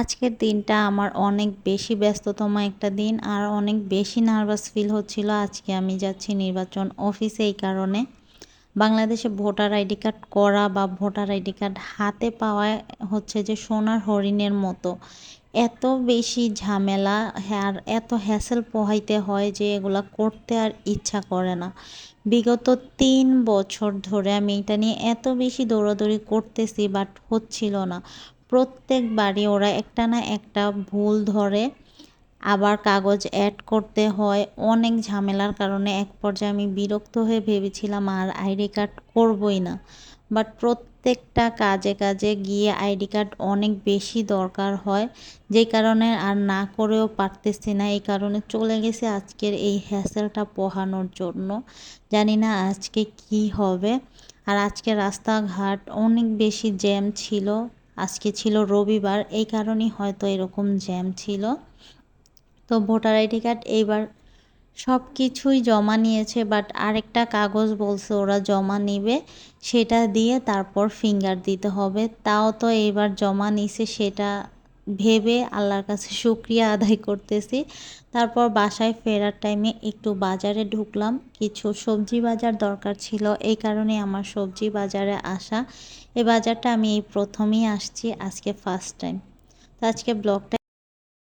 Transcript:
আজকের দিনটা আমার অনেক বেশি ব্যস্ততম একটা দিন আর অনেক বেশি নার্ভাস ফিল হচ্ছিল আজকে আমি যাচ্ছি নির্বাচন অফিসে এই কারণে। বাংলাদেশে ভোটার আইডি কার্ড করা বা ভোটার আইডি কার্ড হাতে পাওয়া হচ্ছে যে সোনার হরিণের মতো। এত বেশি ঝামেলা আর এত হ্যাসেল পোহাইতে হয় যে এগুলা করতে আর ইচ্ছা করে না। বিগত তিন বছর ধরে আমি এটা নিয়ে এত বেশি দৌড়াদৌড়ি করতেছি বাট হচ্ছিল না। প্রত্যেকবারই ওরা একটা না একটা ভুল ধরে, আবার কাগজ অ্যাড করতে হয়। অনেক ঝামেলার কারণে এক পর্যায়ে আমি বিরক্ত হয়ে ভেবেছিলাম আর আইডি কার্ড করবই না। বাট প্রত্যেকটা কাজে কাজে গিয়ে আইডি কার্ড অনেক বেশি দরকার হয় যেই কারণে আর না করেও পারতেছি না। এই কারণে চলে গেছে আজকের এই হ্যাসেলটা পোহানোর জন্য। জানি না আজকে কি হবে। আর আজকে রাস্তাঘাট অনেক বেশি জ্যাম ছিল। আজকে ছিল রবিবার, এই কারণেই হয়তো এরকম জ্যাম ছিল। তো ভোটার আইডি কার্ড এইবার সব কিছুই জমা নিয়েছে বাট আরেকটা কাগজ বলছে ওরা জমা নিবে, সেটা দিয়ে তারপর ফিঙ্গার দিতে হবে। তাও তো এইবার জমা নিছে সেটা ভেবে আল্লাহর কাছে শুক্রিয়া আদায় করতেছি। তারপর বাসায় ফেরার টাইমে একটু বাজারে ঢুকলাম। কিছু সবজি বাজার দরকার ছিল, এই কারণে আমার সবজি বাজারে আসা এই বাজারটা আমি এই প্রথমেই আসছি আজকে ফার্স্ট টাইম তো আজকে ব্লগটা